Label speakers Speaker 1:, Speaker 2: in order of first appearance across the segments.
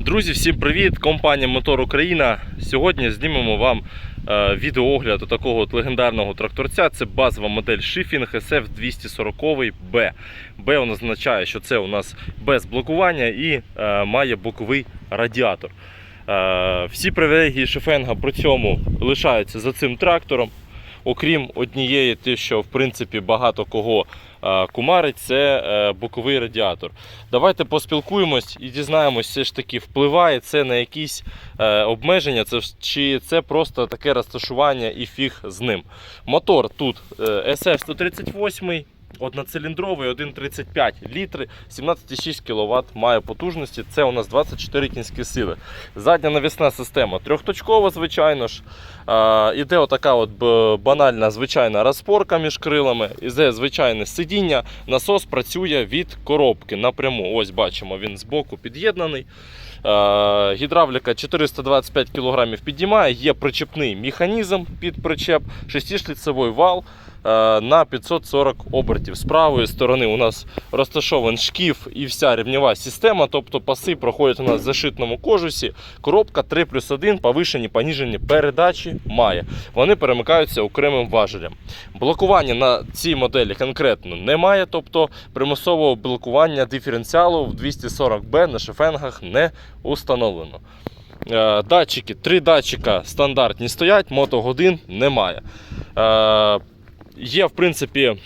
Speaker 1: Друзі, всім привіт! Компанія Мотор Україна. Сьогодні знімемо вам е, відеоогляд такого от легендарного тракторця. Це базова модель Shifting SF 240B. B означає, що це у нас без блокування і е, має боковий радіатор. Е, всі привілегії Шифенга при цьому лишаються за цим трактором. Окрім однієї, те, що в принципі багато кого кумарить, це е, боковий радіатор. Давайте поспілкуємось і дізнаємось, все ж таки впливає це на якісь е, обмеження, чи це просто таке розташування і фіг з ним. Мотор тут е, SF-138, одноциліндровий, 1,35 літри, 17,6 кВт має потужності. Це у нас 24 кінські сили. Задня навісна система трьохточкова, звичайно ж. Е, іде отака от банальна звичайна розпорка між крилами, іде звичайне сидіння. Насос працює від коробки напряму. Ось бачимо, він збоку під'єднаний. Гідравліка 425 кг підіймає, є причепний механізм під причеп, 6-шліцевий вал на 540 обертів. З правої сторони у нас розташований шкіф і вся рівнева система, тобто паси проходять у нас в зашитному кожусі. Коробка 3 плюс 1, повишені, поніжені передачі має. Вони перемикаються окремим важелем. Блокування на цій моделі конкретно немає, тобто примусового блокування диференціалу в 240B на шифенгах не установлено. Е, Датчики, три датчика стандартні стоять, мотогодин немає. Є, в принципі,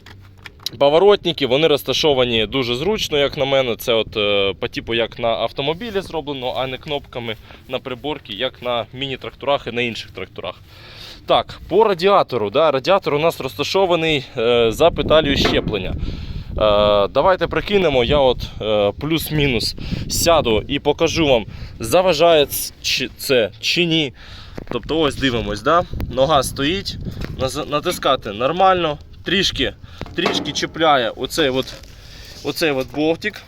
Speaker 1: поворотники, вони розташовані дуже зручно, як на мене. Це от е, по типу як на автомобілі зроблено, а не кнопками на приборці, як на міні-тракторах і на інших тракторах. Так, по радіатору. Да, радіатор у нас розташований е, за педалью щеплення. Е, давайте прикинемо, я от плюс-мінус сяду і покажу вам, заважає це чи ні. Тобто ось дивимось, да? нога стоїть, натискати нормально, трішки, трішки чіпляє оцей от, оцей от бовтик.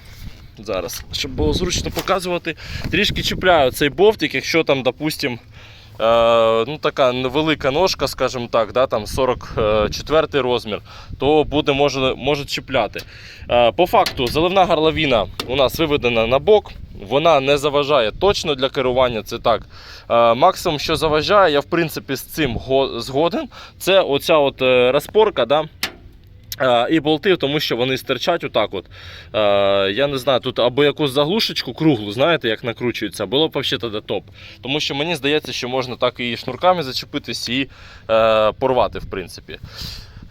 Speaker 1: Зараз, щоб було зручно показувати, трішки чіпляє цей бовтик, якщо там, допустим, е, ну, така невелика ножка, скажімо так, да, там 44 розмір, то буде може, може чіпляти. Е, по факту, заливна горловина у нас виведена на бок. Вона не заважає точно для керування, це так. Е, максимум, що заважає, я в принципі з цим го- згоден. Це оця от е, розпорка, да? І болти, тому що вони стирчать отак. От. Я не знаю, тут або якусь заглушечку круглу, знаєте, як накручується, було б взагалі топ. Тому що мені здається, що можна так і шнурками зачепитись і е, порвати, в принципі.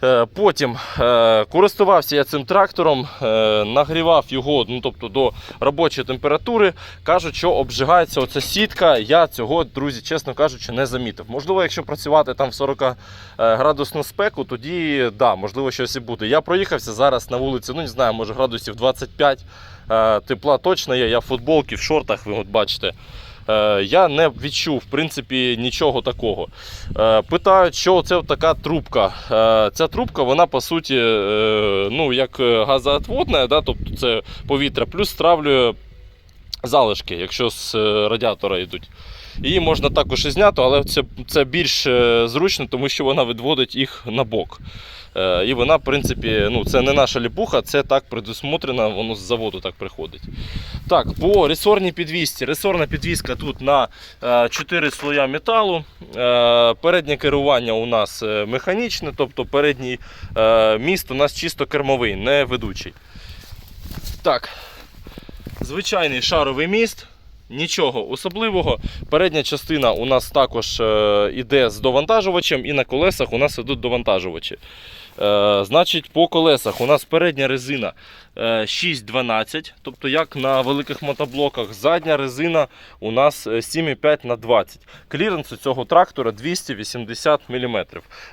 Speaker 1: Е, Потім е, користувався я цим трактором, е, нагрівав його ну, тобто, до робочої температури. Кажуть, що обжигається оця сітка. Я цього, друзі, чесно кажучи, не замітив. Можливо, якщо працювати там в 40 е, градусну спеку, тоді да, можливо щось і буде. Я проїхався зараз на вулиці, ну не знаю, може градусів 25. Е, Тепла точно є. Я в футболці, в шортах, ви от бачите. Е, Я не відчув в принципі нічого такого. Е, Питають, що це така трубка. Е, Ця трубка, вона по суті, ну як газоотводна, да, тобто це повітря, плюс стравлює залишки, якщо з радіатора йдуть. Її можна також і зняти, але це, це більш зручно, тому що вона відводить їх на бок. Е, І вона, в принципі, ну, це не наша ліпуха, це так предусмотрено, воно з заводу так приходить. Так, по ресорній підвісці. Ресорна підвіска тут на 4 слоя металу. Е, Переднє керування у нас е, механічне, тобто передній е, міст у нас чисто кермовий, не ведучий. Так, звичайний шаровий міст. Нічого особливого. Передня частина у нас також е, іде з довантажувачем, і на колесах у нас ідуть довантажувачі. Е, значить, по колесах у нас передня резина е, 6,12, тобто як на великих мотоблоках. Задня резина у нас е, 7,5 на 20. Кліренс у цього трактора 280 мм.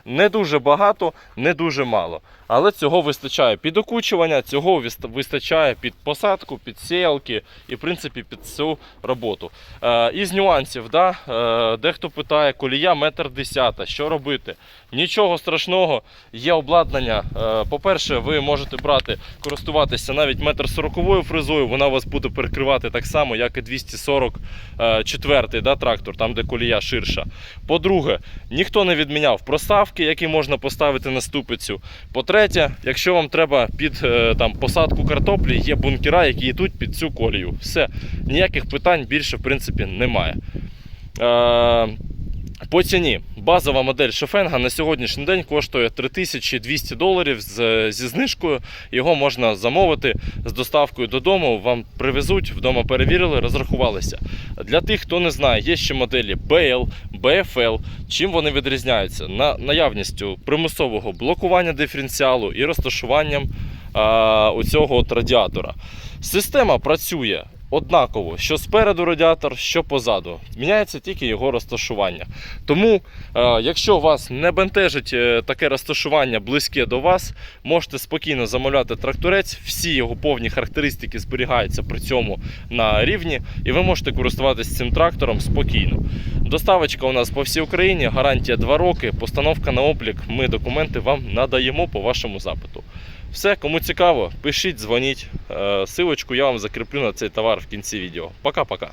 Speaker 1: Не дуже багато, не дуже мало. Але цього вистачає під окучування, цього вистачає під посадку, під сіялки і в принципі під цю роботу. Е, із нюансів, да, е, дехто питає, колія метр десята, що робити? Нічого страшного, є обладнання. Е, по-перше, ви можете брати, користуватися навіть метр сороковою фрезою, вона вас буде перекривати так само, як і 244 да, трактор, там де колія ширша. По-друге, ніхто не відміняв проставки, які можна поставити на ступицю. По-третє, По-третє, якщо вам треба під е, там, посадку картоплі, є бункера, які йдуть під цю колію. Все, ніяких питань більше в принципі немає. По ціні базова модель Шофенга на сьогоднішній день коштує 3200 доларів з, зі знижкою. Його можна замовити з доставкою додому. Вам привезуть, вдома перевірили, розрахувалися. Для тих, хто не знає, є ще моделі BL, BFL. Чим вони відрізняються? На наявністю примусового блокування диференціалу і розташуванням а, у цього от радіатора. Система працює однаково, що спереду радіатор, що позаду. Міняється тільки його розташування. Тому, е, якщо вас не бентежить е, таке розташування близьке до вас, можете спокійно замовляти тракторець. Всі його повні характеристики зберігаються при цьому на рівні, і ви можете користуватися цим трактором спокійно. Доставочка у нас по всій Україні, гарантія 2 роки, постановка на облік. Ми документи вам надаємо по вашому запиту. Все, кому цікаво, пишіть, дзвоніть. Е, Силочку я вам закріплю на цей товар в кінці відео. Пока-пока.